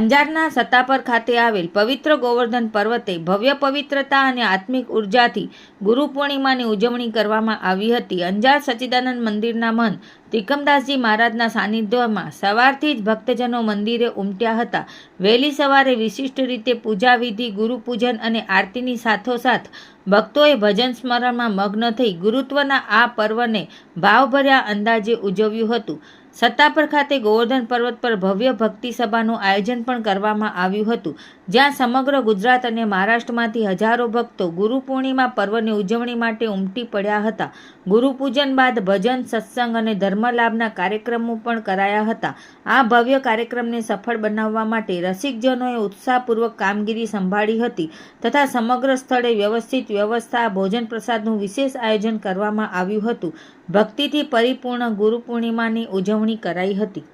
અંજારના સત્તાપર ખાતે આવેલ પવિત્ર ગોવર્ધન પર્વતે ભવ્ય પવિત્રતા અને આત્મિક ઉર્જાથી ગુરુ પૂર્ણિમાની ઉજવણી કરવામાં આવી હતી. અંજાર સચ્ચિદાનંદ મંદિરના મહંત ત્રિકમદાસજી મહારાજના સાનિધ્યમાં સવારથી જ ભક્તજનો મંદિરે ઉમટ્યા હતા. વહેલી સવારે વિશિષ્ટ રીતે પૂજા વિધિ ગુરુપૂજન અને આરતીની સાથોસાથ ભક્તોએ ભજન સ્મરણમાં મગ્ન થઈ ગુરુત્વના આ પર્વને ભાવભર્યા અંદાજે ઉજવ્યું હતું. સત્તાપર ખાતે ગોવર્ધન પર્વત પર ભવ્ય ભક્તિ સભાનું આયોજન પણ કરવામાં આવ્યું હતું. જ્યાં સમગ્ર ગુજરાત અને મહારાષ્ટ્રમાંથી હજારો ભક્તો ગુરુ પૂર્ણિમા પર્વની ઉજવણી માટે ઉમટી પડ્યા હતા. ગુરુપૂજન બાદ ભજન, સત્સંગ અને ધર્મલાભના કાર્યક્રમો પણ કરાયા હતા. આ ભવ્ય કાર્યક્રમને સફળ બનાવવા માટે રસિકજનોએ ઉત્સાહપૂર્વક કામગીરી સંભાળી હતી તથા સમગ્ર સ્થળે વ્યવસ્થિત વ્યવસ્થા ભોજન પ્રસાદનું વિશેષ આયોજન કરવામાં આવ્યું હતું. ભક્તિથી પરિપૂર્ણ ગુરુ પૂર્ણિમાની ઉજવણી કરાઈ હતી.